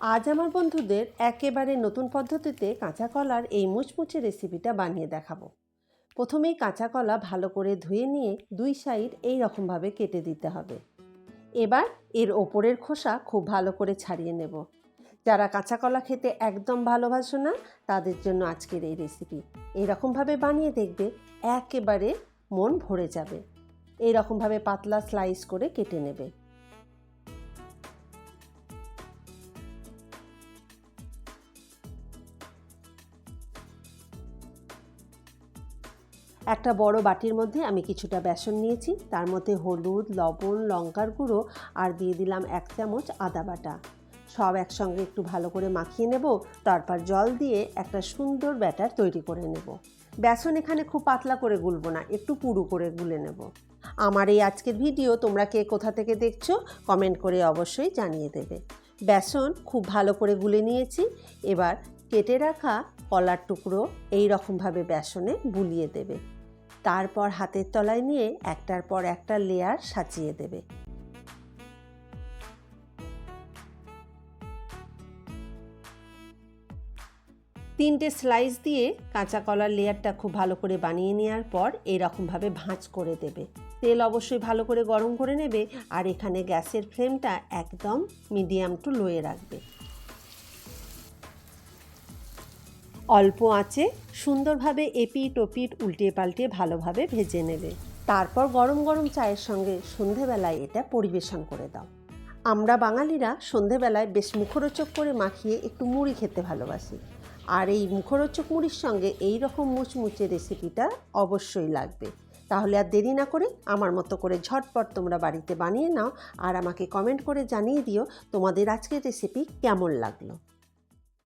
আজ আমার বন্ধুদের একেবারে নতুন পদ্ধতিতে কাঁচা কলার এই মুচমুচে রেসিপিটা বানিয়ে দেখাবো। প্রথমেই কাঁচা কলা ভালো করে ধুয়ে নিয়ে দুই সাইড এই রকমভাবে কেটে দিতে হবে। এবার এর ওপরের খোসা খুব ভালো করে ছাড়িয়ে নেব। যারা কাঁচা কলা খেতে একদম ভালোবাসো না, তাদের জন্য আজকের এই রেসিপি এইরকমভাবে বানিয়ে দেখবে একেবারে মন ভরে যাবে। এই রকমভাবে পাতলা স্লাইস করে কেটে নেবে। একটা বড় বাটির মধ্যে আমি কিছুটা বেসন নিয়েছি। তার মধ্যে হলুদ, লবণ, লঙ্কার গুঁড়ো আর দিয়ে দিলাম এক চামচ আদা বাটা। সব একসঙ্গে একটু ভালো করে মাখিয়ে নেব, তারপর জল দিয়ে একটা সুন্দর ব্যাটার তৈরি করে নেব। বেসন এখানে খুব পাতলা করে গুলবো না, একটু পুরু করে গুলে নেব। আমার এই আজকের ভিডিও তোমরা কে কোথা থেকে দেখছ, কমেন্ট করে অবশ্যই জানিয়ে দেবে। বেসন খুব ভালো করে গুলে নিয়েছি, এবার কেটে রাখা কলার টুকরো এই রকমভাবে বেসনে বুলিয়ে দেবে। তারপর হাতের তলায় নিয়ে একটার পর একটা লেয়ার সাজিয়ে দেবে। তিনটে স্লাইস দিয়ে কাঁচা কলার লেয়ারটা খুব ভালো করে বানিয়ে নেওয়ার পর এরকমভাবে ভাঁজ করে দেবে। তেল অবশ্যই ভালো করে গরম করে নেবে আর এখানে গ্যাসের ফ্লেমটা একদম মিডিয়াম টু লোয়ে রাখবে। অল্প আঁচে সুন্দরভাবে এপিট ওপিট উল্টে পাল্টে ভালোভাবে ভেজে নেবে। তারপর গরম গরম চায়ের সঙ্গে সন্ধেবেলায় এটা পরিবেশন করে দাও। আমরা বাঙালিরা সন্ধেবেলায় বেশ মুখরোচক করে মাখিয়ে একটু মুড়ি খেতে ভালোবাসি। আর এই মুখরোচক মুড়ির সঙ্গে এই রকম মুচমুচে রেসিপিটা অবশ্যই লাগবে। তাহলে আর দেরি না করে আমার মতো করে ঝটপট তোমরা বাড়িতে বানিয়ে নাও আর আমাকে কমেন্ট করে জানিয়ে দিও তোমাদের আজকের রেসিপি কেমন লাগল।